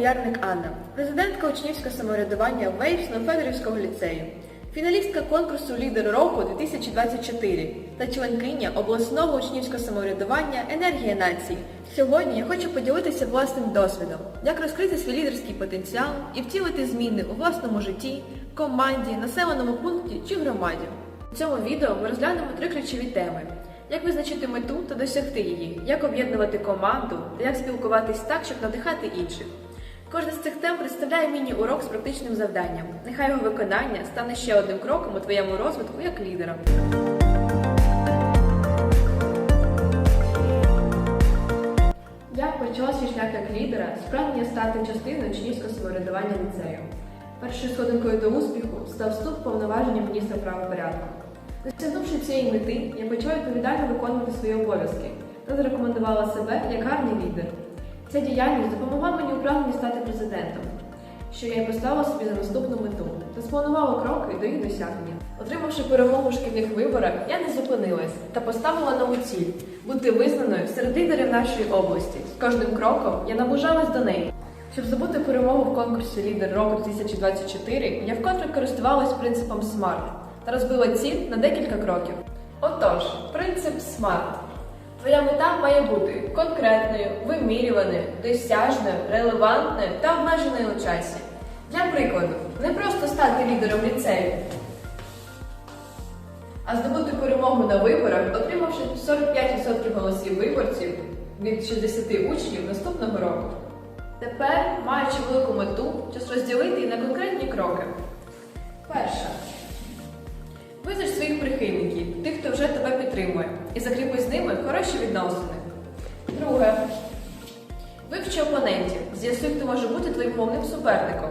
Боярник Анна, президентка учнівського самоврядування Вейпсного Федорівського ліцею, фіналістка конкурсу Лідер року 2024 та членкиня обласного учнівського самоврядування Енергія нації. Сьогодні я хочу поділитися власним досвідом, як розкрити свій лідерський потенціал і втілити зміни у власному житті, команді, населеному пункті чи громаді. У цьому відео ми розглянемо три ключові теми: як визначити мету та досягти її, як об'єднувати команду та як спілкуватись так, щоб надихати інших. Кожна з цих тем представляє міні-урок з практичним завданням. Нехай його виконання стане ще одним кроком у твоєму розвитку як лідера. Як почала свій шлях як лідера з прагнення стати частиною учнівського самоврядування ліцею? Першою сходинкою до успіху став вступ повноваження міністра правопорядку. Досягнувши цієї мети, я почала відповідально виконувати свої обов'язки та зарекомендувала себе як гарний лідер. Ця діяльність допомогла мені президентом, що я й поставила собі за наступну мету та спланувала кроки до їх досягнення. Отримавши перемогу в шкільних виборах, я не зупинилась та поставила нову ціль бути визнаною серед лідерів нашої області. З кожним кроком я наближалась до неї. Щоб здобути перемогу в конкурсі Лідер року 2024, я вкотре користувалась принципом SMART та розбила ціль на декілька кроків. Отож, принцип SMART. Твоя мета має бути конкретною, вимірюваною, досяжною, релевантною та обмеженою у часі. Для прикладу, не просто стати лідером ліцею, а здобути перемогу на виборах, отримавши 45% голосів виборців від 60 учнів наступного року. Тепер, маючи велику мету, час розділити її на конкретні кроки. Перша. Визнач своїх прихильників, тих, хто вже підтримує, і закріпи з ними хороші відносини. Друге. Вивчи опонентів, з'ясуй, хто може бути твоїм головним суперником,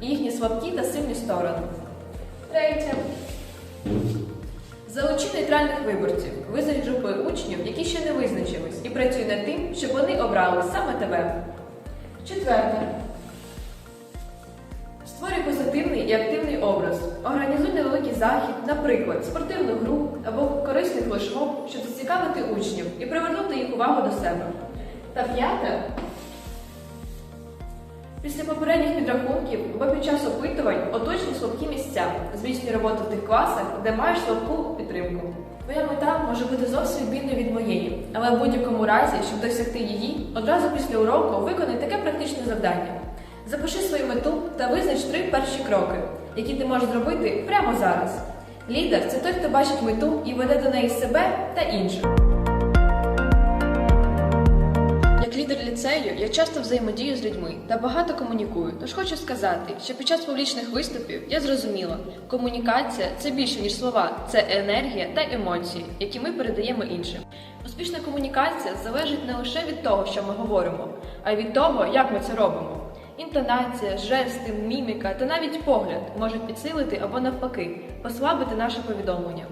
і їхні слабкі та сильні сторони. Третє. Залучи нейтральних виборців, визнач групи учнів, які ще не визначились, і працюй над тим, щоб вони обрали саме тебе. Четверте. Створюй позитивний і активний. Невеликий захід, наприклад, спортивну гру або корисний флешмоб, щоб зацікавити учнів і привернути їх увагу до себе. Та п'яте. Після попередніх підрахунків або під час опитувань оточні слабкі місця, зміцнюй роботу в тих класах, де маєш слабку підтримку. Твоя мета може бути зовсім відмінною від моєї, але в будь-якому разі, щоб досягти її, одразу після уроку виконай таке практичне завдання. Запиши свою мету та визнач три перші кроки, які ти можеш зробити прямо зараз. Лідер це той, хто бачить мету і веде до неї себе та інших. Як лідер ліцею я часто взаємодію з людьми та багато комунікую. Тож хочу сказати, що під час публічних виступів я зрозуміла, комунікація це більше ніж слова, це енергія та емоції, які ми передаємо іншим. Успішна комунікація залежить не лише від того, що ми говоримо, а й від того, як ми це робимо. Інтонація, жести, міміка та навіть погляд можуть підсилити або навпаки послабити наше повідомлення.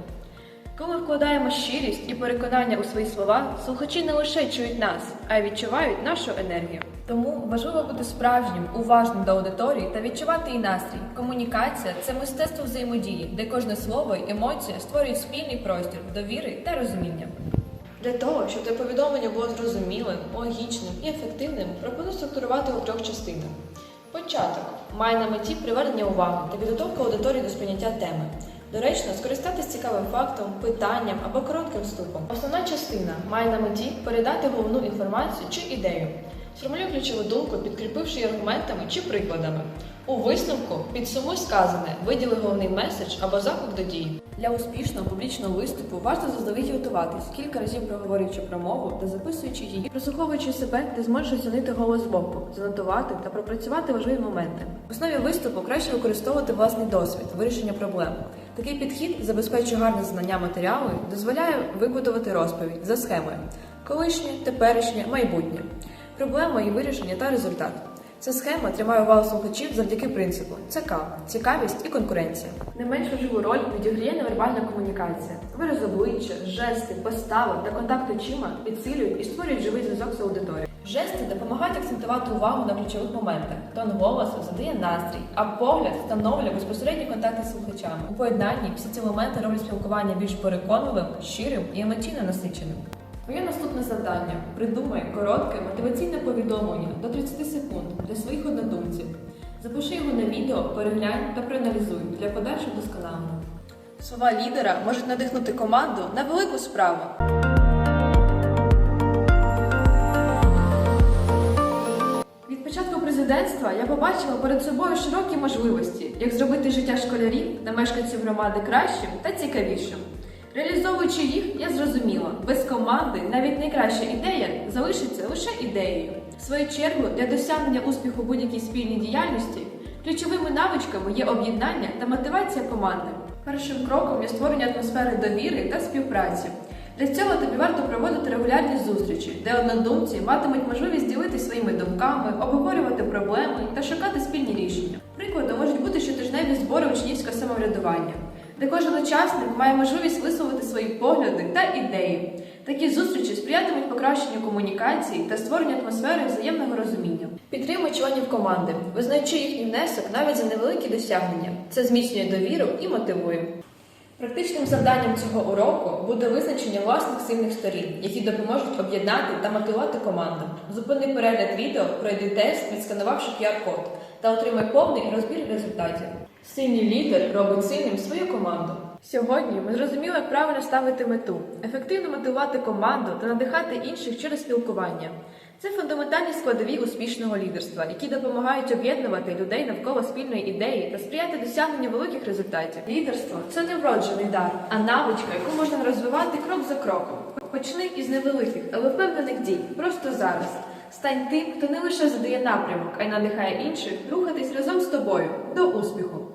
Коли вкладаємо щирість і переконання у свої слова, слухачі не лише чують нас, а й відчувають нашу енергію. Тому важливо бути справжнім, уважним до аудиторії та відчувати її настрій. Комунікація це мистецтво взаємодії, де кожне слово й емоція створюють спільний простір довіри та розуміння. Для того, щоб те повідомлення було зрозумілим, логічним і ефективним, пропоную структурувати у трьох частинах. Початок має на меті привернення уваги та підготовка аудиторії до сприйняття теми. Доречно скористатися цікавим фактом, питанням або коротким вступом. Основна частина має на меті передати головну інформацію чи ідею. Сформулюй ключову думку, підкріпивши її аргументами чи прикладами. У висновку підсумуй сказане, виділи головний меседж або заклик до дії. Для успішного публічного виступу варто заздалегідь готуватись, кілька разів проговорюючи промову та записуючи її, прослуховуючи себе, ти зможеш оцінити голос збоку, занотувати та пропрацювати важливі моменти. В основі виступу краще використовувати власний досвід, вирішення проблем. Такий підхід забезпечує гарне знання матеріалу дозволяє вибудувати розповідь за схемою колишнє, теперішнє, майбутнє, проблема і вирішення та результат. Ця схема тримає увагу слухачів завдяки принципу ЦК – цікавість і конкуренція. Не менш важливу роль відіграє невербальна комунікація. Вираз обличчя, жести, постави та контакт очима підсилюють і створюють живий зв'язок з аудиторією. Жести допомагають акцентувати увагу на ключових моментах. Тон голосу задає настрій, а погляд встановлює безпосередні контакти з слухачами. У поєднанні всі ці моменти роблять спілкування більш переконливим, щирим і емоційно насиченим. Твоє наступне завдання придумай коротке мотиваційне повідомлення до 30 секунд для своїх однодумців. Запиши його на відео, переглянь та проаналізуй для подальшого досконалення. Слова лідера можуть надихнути команду на велику справу. Від початку президентства я побачила перед собою широкі можливості, як зробити життя школярів та мешканців громади кращим та цікавішим. Реалізовуючи їх, я зрозуміла, без команди навіть найкраща ідея залишиться лише ідеєю. В свою чергу, для досягнення успіху будь-якій спільній діяльності ключовими навичками є об'єднання та мотивація команди. Першим кроком є створення атмосфери довіри та співпраці. Для цього тобі варто проводити регулярні зустрічі, де однодумці матимуть можливість ділитися своїми думками, обговорювати проблеми та шукати спільні рішення. Прикладом можуть бути щотижневі збори учнівського самоврядування, де кожен учасник має можливість висловити свої погляди та ідеї. Такі зустрічі сприятимуть покращенню комунікації та створенню атмосфери взаємного розуміння. Підтримуй членів команди, визнаючи їхній внесок навіть за невеликі досягнення. Це зміцнює довіру і мотивує. Практичним завданням цього уроку буде визначення власних сильних сторін, які допоможуть об'єднати та мотивувати команду. Зупини перегляд відео, пройди тест, відсканувавши QR-код та отримай повний розбір результатів. Сильний лідер робить сильним свою команду. Сьогодні ми зрозуміли, як правильно ставити мету, ефективно мотивувати команду та надихати інших через спілкування. Це фундаментальні складові успішного лідерства, які допомагають об'єднувати людей навколо спільної ідеї та сприяти досягненню великих результатів. Лідерство це не вроджений дар, а навичка, яку можна розвивати крок за кроком. Почни із невеликих, але впевнених дій просто зараз. Стань тим, хто не лише задає напрямок, а й надихає інших рухатись разом з тобою до успіху.